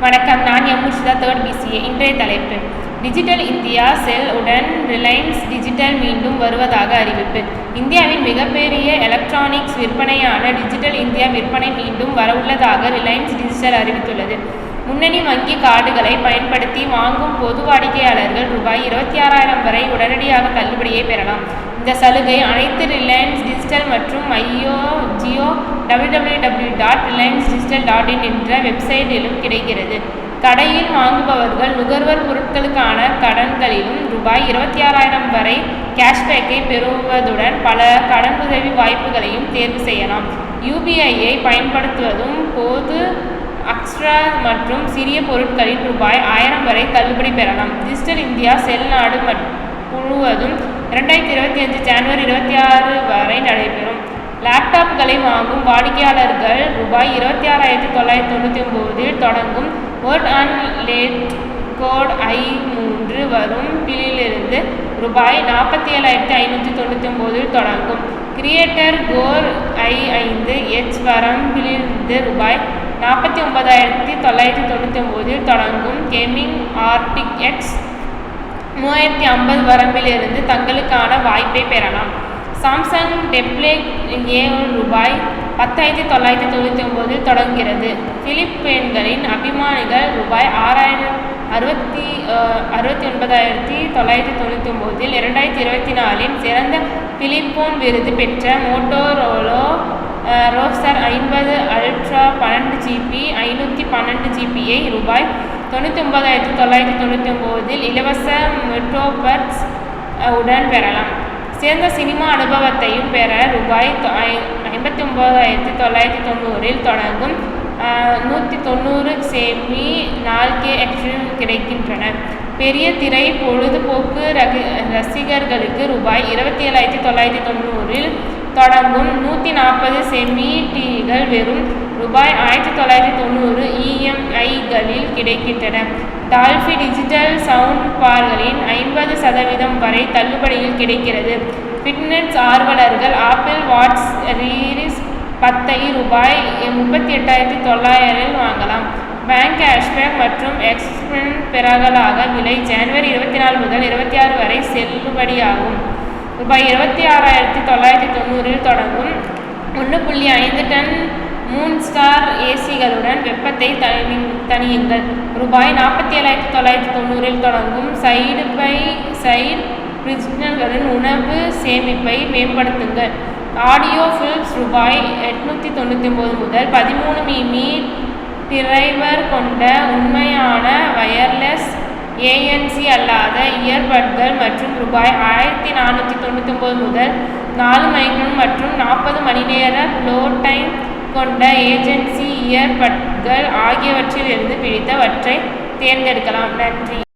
வணக்கம். நான் M. Third PCA இன்றைய தலைப்பு. டிஜிட்டல் இந்தியா செல் உடன் ரிலையன்ஸ் டிஜிட்டல் மீண்டும் வருவதாக அறிவிப்பு. இந்தியாவின் மிகப்பெரிய எலக்ட்ரானிக்ஸ் விற்பனையான டிஜிட்டல் இந்தியா விற்பனை மீண்டும் வரவுள்ளதாக ரிலையன்ஸ் டிஜிட்டல் அறிவித்துள்ளது. முன்னணி வங்கி கார்டுகளை பயன்படுத்தி வாங்கும் பொது வாடிக்கையாளர்கள் ரூபாய் இருபத்தி ஆறாயிரம் வரை உடனடியாக தள்ளுபடியை பெறலாம். இந்த சலுகை அனைத்து ரிலையன்ஸ் டிஜிட்டல் மற்றும் ஐயோ Jio W W W dot Reliance digital dot in என்ற வெப்சைட்டிலும் கிடைக்கிறது. கடையில் வாங்குபவர்கள் நுகர்வர் பொருட்களுக்கான கடன்களிலும் ரூபாய் இருபத்தி ஆறாயிரம் வரை கேஷ்பேக்கை பெறுவதுடன் பல கடன் உதவி வாய்ப்புகளையும் தேர்வு செய்யலாம். யூபிஐயை பயன்படுத்துவதும் போது அக்ஸ்ட்ரா மற்றும் சிறிய பொருட்களின் ரூபாய் ஆயிரம் வரை தள்ளுபடி பெறலாம். டிஜிட்டல் இந்தியா செல் நாடு முழுவதும் இரண்டாயிரத்தி இருபத்தி அஞ்சு ஜனவரி இருபத்தி ஆறு வரை நடைபெறும். லேப்டாப்களை வாங்கும் வாடிக்கையாளர்கள் ரூபாய் இருபத்தி ஆறாயிரத்தி தொள்ளாயிரத்தி தொண்ணூற்றி ஒம்போதில் தொடங்கும் ஒர்ட் அண்ட் லேட் கோட் ஐ மூன்று வரும் பில்லிலிருந்து ரூபாய் நாற்பத்தி ஏழாயிரத்தி ஐநூற்றி தொண்ணூற்றி ஒம்போதில் தொடங்கும். கிரியேட்டர் கோர் ஐ ஐந்து எச் வரம் வரம்பிலிருந்து ரூபாய் நாற்பத்தி ஒன்பதாயிரத்தி தொள்ளாயிரத்தி தொண்ணூற்றி ஒம்போதில் தொடங்கும். கேமிங் ஆர்டிக் எக்ஸ் மூவாயிரத்தி ஐம்பது வரம்பிலிருந்து தங்களுக்கான வாய்ப்பை பெறலாம். சாம்சங் டெப்ளே ஏ ரூபாய் பத்தாயிரத்தி தொள்ளாயிரத்தி தொண்ணூற்றி ஒம்போதில் தொடங்குகிறது. பிலிப்பைன்களின் அபிமானிகள் ரூபாய் ஆறாயிரம் அறுபத்தி அறுபத்தி ஒன்பதாயிரத்தி தொள்ளாயிரத்தி தொண்ணூற்றி ஒம்போதில் இரண்டாயிரத்தி இருபத்தி நாலின் சிறந்த பிலிப்போன் விருது பெற்ற மோட்டோரோலோ ரோசர் ஐம்பது அல்ட்ரா பன்னெண்டு ஜிபி ஐநூற்றி பன்னெண்டு ஜிபியை ரூபாய் தொண்ணூற்றி ஒன்பதாயிரத்தி தொள்ளாயிரத்தி தொண்ணூற்றி ஒம்போதில் இலவச மெட்ரோபர்ட்ஸ் உடன் பெறலாம். சிறந்த சினிமா அனுபவத்தையும் பெற ரூபாய் ஐம்பத்தி ஒன்பதாயிரத்தி தொள்ளாயிரத்தி தொண்ணூறில் தொடங்கும் நூற்றி தொண்ணூறு செமி நால்கே எக்ஸ்ட்ரீம் கிடைக்கின்றன. பெரிய திரை பொழுதுபோக்கு ரக ரசிகர்களுக்கு ரூபாய் இருபத்தி ஏழாயிரத்தி தொள்ளாயிரத்தி தொண்ணூறில் தொடங்கும் நூற்றி நாற்பது செமி டிவிகள் வெறும் ரூபாய் ஆயிரத்தி தொள்ளாயிரத்தி தொண்ணூறு இஎம்ஐகளில் கிடைக்கின்றன. டால்ஃபி டிஜிட்டல் சவுண்ட் பார்களின் ஐம்பது சதவீதம் வரை தள்ளுபடியில் கிடைக்கிறது. ஃபிட்னஸ் ஆர்வலர்கள் ஆப்பிள் வாட்ஸ் ரீரிஸ் பத்தை ரூபாய் முப்பத்தி எட்டாயிரத்தி தொள்ளாயிரம் வாங்கலாம். பேங்க் கேஷ்பேக் மற்றும் எக்ஸ்பென் பிறகலாக விலை ஜனவரி இருபத்தி நாலு முதல் இருபத்தி ஆறு வரை செல்லுபடியாகும். ரூபாய் இருபத்தி ஆறாயிரத்தி தொள்ளாயிரத்தி தொண்ணூறில் தொடங்கும் ஒன்று புள்ளி ஐந்து டன் மூன் ஸ்டார் ஏசிகளுடன் வெப்பத்தை தனி தனியுங்கள் ரூபாய் நாற்பத்தி ஏழாயிரத்தி தொள்ளாயிரத்தி தொண்ணூறில் தொடங்கும் சைடு பை சைடு பிரிஜினல்களின் உணவு சேமிப்பை மேம்படுத்துங்கள். ஆடியோ ஃபில்ம்ஸ் ரூபாய் எட்நூற்றி தொண்ணூற்றி ஒம்பது முதல் பதிமூணு மிமி டிரைவர் கொண்ட உண்மையான வயர்லெஸ் ஏஎன்சி அல்லாத இயர்பட்கள் மற்றும் ரூபாய் ஆயிரத்தி நானூற்றி தொண்ணூற்றி ஒம்பது முதல் நாலு மைக்ரோன் மற்றும் நாற்பது மணி நேர ஃப்ளோ டைம் கொண்ட ஏஜென்சி இயர்பட்கள் ஆகியவற்றிலிருந்து பிடித்தவற்றை தேர்ந்தெடுக்கலாம். நன்றி.